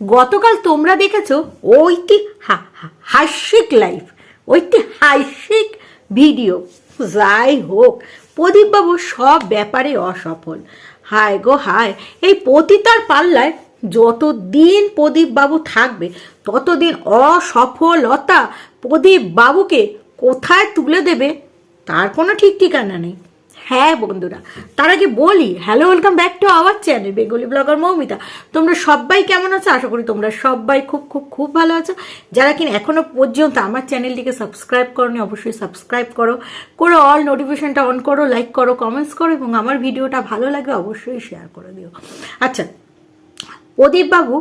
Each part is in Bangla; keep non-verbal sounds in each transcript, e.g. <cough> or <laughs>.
গতকাল তোমরা দেখেছ ওইটি হাস্যিক লাইফ ওইটি হাস্যিক ভিডিও যাই হোক, প্রদীপবাবু সব ব্যাপারে অসফল। হায় গো হায়, এই পতিতার পাল্লায় যতদিন প্রদীপবাবু থাকবে, ততদিন অসফলতা প্রদীপবাবুকে কোথায় তুলে দেবে, তার কোনো ঠিক ঠিকানা নেই। হ্যাঁ বন্ধুরা, তার আগে বলি hello welcome back to our channel Bengali blogger Moumita. তোমরা সবাই কেমন আছো? আশা করি তোমরা সবাই খুব খুব খুব ভালো আছো। যারা কিনা এখনও পর্যন্ত আমার চ্যানেলটিকে সাবস্ক্রাইব করনি, অবশ্যই সাবস্ক্রাইব করো, করে অল নোটিফিকেশনটা অন করো লাইক করো কমেন্টস করো, এবং আমার ভিডিওটা ভালো লাগলে অবশ্যই শেয়ার করে দিও। আচ্ছা প্রদীপবাবু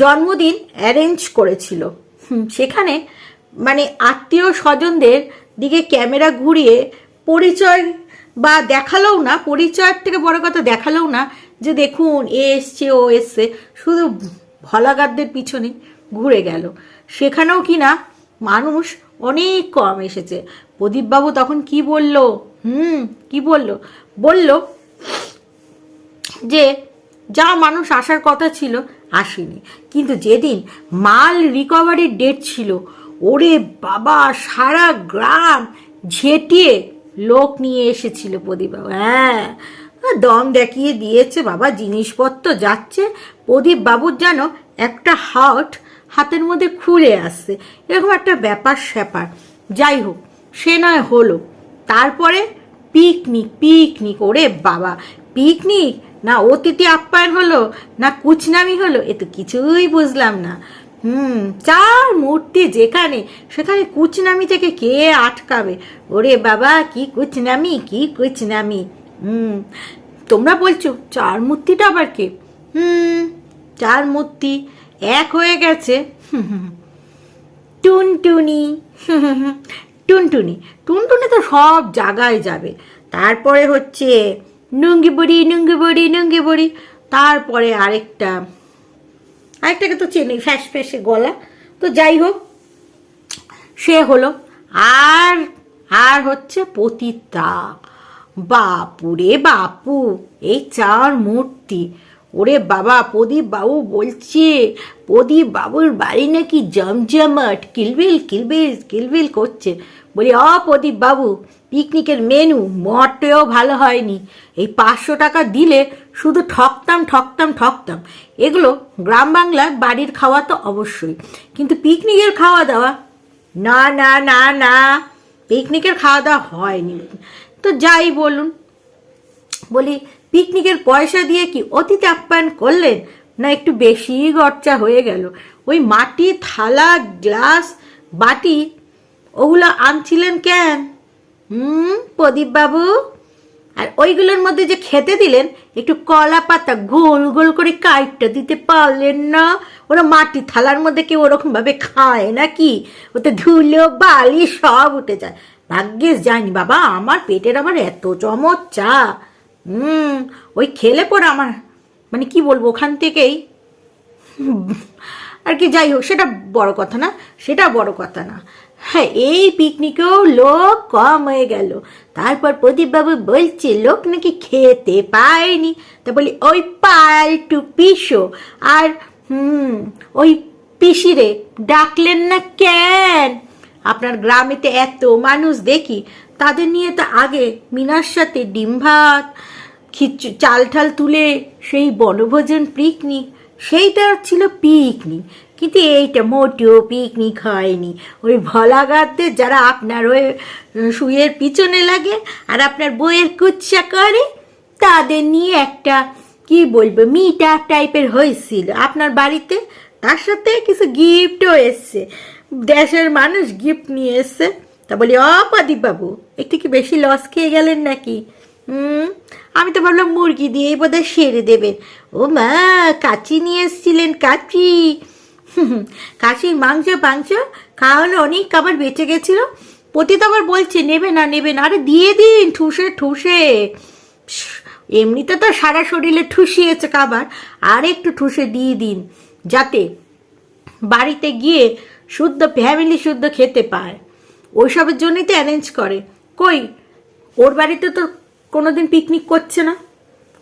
জন্মদিন অ্যারেঞ্জ করেছিল। সেখানে মানে আত্মীয় স্বজনদের দিকে ক্যামেরা ঘুরিয়ে পরিচয় বা দেখালেও না, পরিচয়ের থেকে বড় কথা দেখালেও না যে দেখুন, এ এসছে, ও এসছে। শুধু ভলাগারদের পিছনে ঘুরে গেল। সেখানেও কি না মানুষ অনেক কম এসেছে। প্রদীপবাবু তখন কি বলল? হুম, কি বলল? বলল যে, যা মানুষ আসার কথা ছিল আসেনি। কিন্তু যেদিন মাল রিকভারির ডেট ছিল, ওরে বাবা, সারা গ্রাম ঝেঁটিয়ে লোক নিয়ে এসেছিল প্রদীপবাবু হ্যাঁ। দম দেখিয়ে দিয়েছে বাবা, জিনিসপত্র যাচ্ছে। প্রদীপ বাবুর যেন একটা হাট হাতের মধ্যে খুলে আসছে। এরকম একটা ব্যাপার স্যাপার। যাই হোক, সে নয় হলো। তারপরে পিকনিক পিকনিক। ওরে বাবা, পিকনিক? না অতিথি আপ্যায়ন হলো, না কুচনামি হলো? এ তো কিছুই বুঝলাম না। হুম, চার মূর্তি যেখানে, সেখানে কুচনামি থেকে কে আটকাবে? ওরে বাবা, কি কুচনামি কি কুচনামি। হুম, তোমরা বলছো, চার মূর্তিটা আবার কে? হুম, চার মূর্তি এক হয়ে গেছে। <laughs> টুনটুনি <laughs> টুনটুনি। টুনটুনি তো সব জায়গায় যাবে। তারপরে হচ্ছে নুঙ্গি বড়ি নুঙ্গি বড়ি নুঙ্গি বড়ি তারপরে আরেকটা আরেকটাকে তো চেনি, ফ্যাস ফ্যাসে গলা। তো যাই হোক, সে হলো আর আর হচ্ছে পতিতা। বাপুরে বাপু, এই চার মূর্তি। ওরে বাবা, প্রদীপ বাবু বলছে, প্রদীপ বাবুর বাড়ি নাকি জমজমাট, কিলবিল কিলবিল কিলবিল করছে। বলি, অ প্রদীপ বাবু, পিকনিকের মেনু মোটেও ভালো হয়নি। এই পাঁচশো টাকা দিলে শুধু ঠকতাম ঠকতাম ঠকতাম। এগুলো গ্রাম বাংলার বাড়ির খাওয়া তো অবশ্যই। কিন্তু পিকনিকের খাওয়া দাওয়া? না না না না, পিকনিকের খাওয়া দাওয়া হয়নি। তো যাই বলুন বলি, পিকনিকের পয়সা দিয়ে কি অতিথি আপ্যায়ন করলেন? না একটু বেশি গরচা হয়ে গেল। ওই মাটি, থালা, গ্লাস, বাটি, ওগুলো আনছিলেন কেন? হুম, প্রদীপবাবু? আর ওইগুলোর মধ্যে যে খেতে দিলেন, একটু কলা পাতা গোল গোল করে কাইটটা দিতে পারলেন না? ওরা মাটি, থালার মধ্যে কেউ ওরকমভাবে খায় নাকি? ওতে ধুলো, বালি সব উঠে যায়। ভাগ্যিস যায়নি বাবা, আমার পেটের আমার এত চমৎ চা হুম, ওই খেলে পর আমার মানে কি বলব, ওখান থেকেই। আর কি, যাই হোক, সেটা বড় কথা না, সেটা বড় কথা না। হ্যাঁ এই পিকনিকেও লোক কম হয়ে গেল। তারপর প্রদীপবাবু বলছে, লোক নাকি খেতে পায়নি। তা বলি, ওই পাল্টু পিসো, আর, হুম, ওই পিসিরে ডাকলেন না কেন? আপনার গ্রামেতে এত মানুষ দেখি, তাদের নিয়ে তো আগে মিনার সাথে ডিম ভাত খিচু চাল ঠাল তুলে সেই বনভোজন পিকনিক, সেইটা ছিল পিকনিক। কিন্তু এইটা মোটেও পিকনিক হয়নি। ওই ভলাগারদের যারা আপনার ওই শুয়ের পিছনে লাগে আর আপনার বইয়ের কুচ্ছা করে, তাদের নিয়ে একটা, কি বলব মিটা টাইপের হয়েছিল। আপনার বাড়িতে? তার সাথে কিছু গিফটও এসছে। দেশের মানুষ গিফট নিয়ে এসছে। তা বলি অপাদীপ বাবু একটু কি বেশি লস খেয়ে গেলেন নাকি? হুম? আমি তো ভাবলাম মুরগি দিয়েই বোধহয় সেরে দেবেন। ও মা, কাচি নিয়ে এসেছিলেন কাচি। কাশির মাংস মাংস খাওয়া হলে অনেক খাবার বেঁচে গেছিল। পতিত আবার বলছে, নেবে না নেবে না, আরে দিয়ে দিন, ঠুসে ঠুসে। এমনিতে তো সারা শরীরে ঠুসিয়েছে খাবার, আর একটু ঠুসে দিয়ে দিন, যাতে বাড়িতে গিয়ে শুদ্ধ ফ্যামিলি শুদ্ধ খেতে পায়। ওইসবের জন্যই তো অ্যারেঞ্জ করে। কই? ওর বাড়িতে তো কোনোদিন পিকনিক করছে না।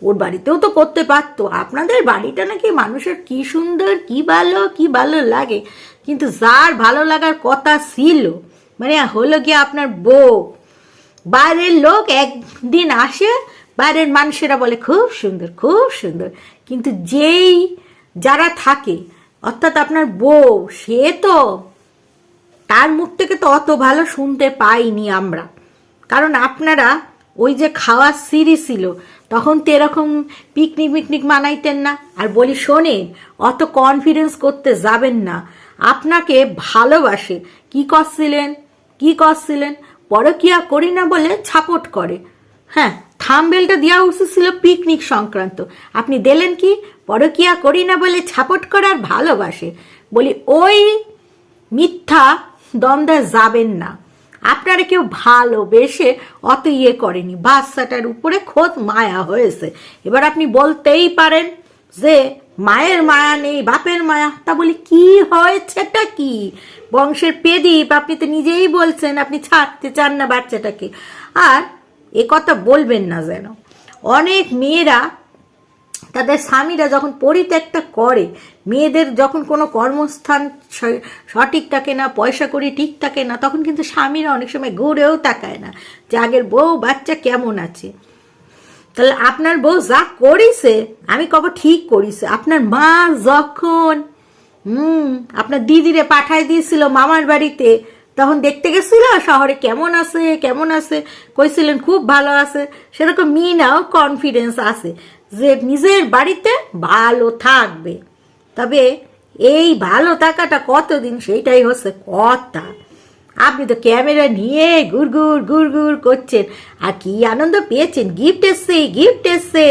ওর বাড়িতেও তো করতে পারতো। আপনাদের বাড়িটা নাকি মানুষের কি সুন্দর, কি ভালো কি ভালো লাগে। কিন্তু যার ভালো লাগার কথা ছিল মানে হলো গিয়ে আপনার বউ। বাইরের লোক একদিন আসে, বাইরের মানুষেরা বলে, খুব সুন্দর খুব সুন্দর। কিন্তু যেই যারা থাকে, অর্থাৎ আপনার বউ, সে তো তার মুখ থেকে তো অত ভালো শুনতে পাইনি আমরা। কারণ আপনারা ওই যে খাওয়ার সিঁড়ি ছিল, তখন তো এরকম পিকনিক মিকনিক মানাইতেন না। আর বলি, শোনেন, অত কনফিডেন্স করতে যাবেন না। আপনাকে ভালোবাসে। কি করছিলেন? কি করছিলেন? পরকিয়া করি না বলে ছাপট করে। হ্যাঁ থামবেলটা দেওয়া উচিত ছিল পিকনিক সংক্রান্ত। আপনি দিলেন কি? পরকিয়া করি না বলে ছাপট করার ভালোবাসে। বলি, ওই মিথ্যা দ্বন্দ্বে যাবেন না। আপনারা কেউ ভালোবেসে অত ইয়ে করেনি। বাচ্চাটার উপরে খোদ মায়া হয়েছে। এবার আপনি বলতেই পারেন যে, মায়ের মায়া নেই, বাপের মায়া। তা বলি, কি হয়েছেটা কি? বংশের পেদীপ আপনি তো নিজেই বলছেন, আপনি ছাড়তে চান না বাচ্চাটাকে। আর এ কথা বলবেন না যেন। অনেক মেয়েরা তাদের স্বামীরা যখন পরিত্যাগটা করে, মেয়েদের যখন কোনো কর্মস্থান সঠিক থাকে না, পয়সা করি ঠিক থাকে না, তখন কিন্তু স্বামীরা অনেক সময় ঘুরেও তাকায় না যে আগের বউ বাচ্চা কেমন আছে। তাহলে আপনার বউ যা করিছে, আমি কব ঠিক করিছে? আপনার মা যখন, হুম, আপনার দিদিরে পাঠাই দিয়েছিল মামার বাড়িতে, তখন দেখতে গেছিল, শহরে কেমন আছে কেমন আছে? কইছিলেন খুব ভালো আছে। সেরকম মিনাও কনফিডেন্স আছে। যে নিজের বাড়িতে ভালো থাকবে। তবে এই ভালো থাকাটা কতদিন সেইটাই হচ্ছে কথা। আপনি তো ক্যামেরা নিয়ে গুড়গুড় গুড়গুড় করছেন। আর কি আনন্দ পেয়েছেন? গিফট এসছে গিফট এসছে।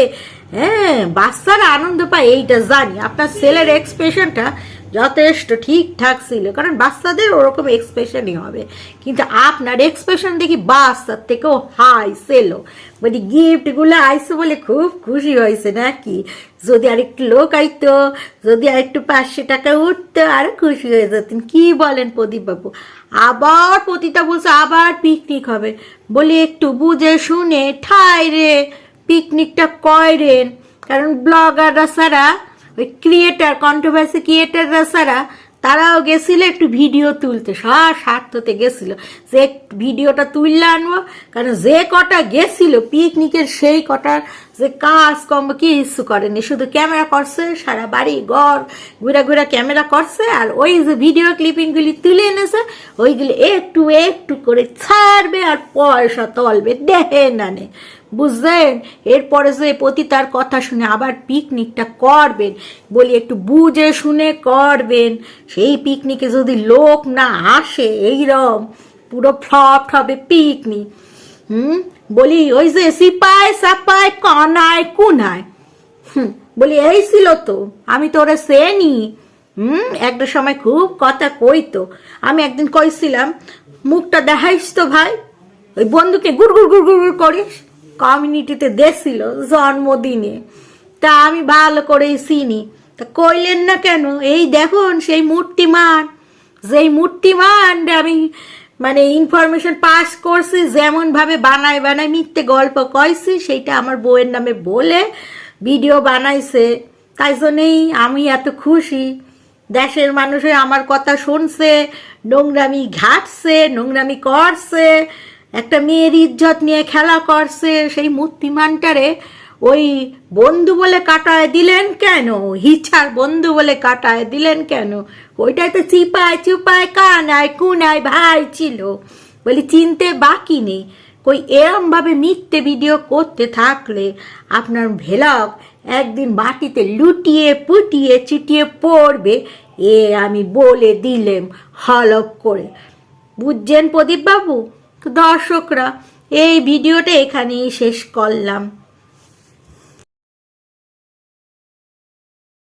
হ্যাঁ বাচ্চারা আনন্দ পায়, এইটা জানি। আপনার ছেলের এক্সপ্রেশনটা যথেষ্ট ঠিকঠাক ছিল, কারণ বাচ্চাদের ওরকম এক্সপ্রেশনই হবে। কিন্তু আপনার এক্সপ্রেশন দেখি বাচ্চার থেকেও হাই সেলো বলি, গিফটগুলো আইসো বলে খুব খুশি হয়েছে নাকি? যদি আরেকটু লোক আইতো, যদি আরেকটু পাঁচশো টাকা উঠতো, আরও খুশি হয়ে যেতেন। কি বলেন প্রদীপবাবু? আবার পতিতা বলছে, আবার পিকনিক হবে। বলি, একটু বুঝে শুনে, ঠাই রে পিকনিকটা কয়রেন কারণ ব্লগাররা ছাড়া ওই ক্রিয়েটার কন্ট্রোভার্সি ক্রিয়েটাররা ছাড়া তারাও গেছিল একটু ভিডিও তুলতে। সব স্বার্থতে গেছিল। যে ভিডিওটা তুললে আনব, কারণ যে কটা গেছিল পিকনিকের সেই কটার যে কাজ কম কিছু করেনি। শুধু ক্যামেরা করছে, সারা বাড়ি, ঘর, ঘুরা ঘুরা ক্যামেরা করছে, আর ওই যে ভিডিও ক্লিপিংগুলি তুলে এনেছে, ওইগুলি একটু একটু করে ছাড়বে আর পয়সা তলবে না নে বুঝলেন? এরপরে যে পতিতার কথা শুনে আবার পিকনিকটা করবেন বলি একটু বুঝে শুনে করবেন। সেই পিকনিকে যদি লোক না আসে এইরকম পুরো ফ্লপ হবে পিকনিক। হুম? বলি ওই যে সিপাই সাপাই কনায় কুনায়। হুম, বলি এই ছিল তো, আমি তোরে সেনি হুম, একটা সময় খুব কথা কইতো আমি একদিন কইছিলাম, মুখটা দেখাইস তো ভাই, ওই বন্ধুকে গুড় গুড় গুড় গুড় করিস। কমিউনিটিতে দেখছিল জন্মদিনে। তা আমি ভালো করেই চিনি। তা কইলেন না কেন? এই দেখুন, সেই মূর্তিমান। যেই মূর্তিমান আমি মানে ইনফরমেশন পাস করছি যেমন ভাবে বানায় বানায় মিথ্যে গল্প কইছি, সেইটা আমার বউয়ের নামে বলে ভিডিও বানাইছে। তাই জন্যেই আমি এত খুশি। দেশের মানুষে আমার কথা শুনছে, নোংরামি ঘাটছে, নোংরামি করছে। একটা মেয়ের ইজ্জত নিয়ে খেলা করছে, সেই মূর্তিমানটারে ওই বন্ধু বলে কাটায় দিলেন কেন? হিছার বন্ধু বলে কাটায় দিলেন কেন? ওইটাই তো চিপায় চুপায় কানায় কুনায় ভাই ছিল। বলি, চিনতে বাকি নেই। কই, এরমভাবে মিথ্যে ভিডিও করতে থাকলে আপনার ভেলক একদিন মাটিতে লুটিয়ে পুটিয়ে চিটিয়ে পড়বে, এ আমি বলে দিলেম হলক করে। বুঝছেন প্রদীপবাবু? দর্শকরা এই ভিডিওটা এখানেই শেষ করলাম।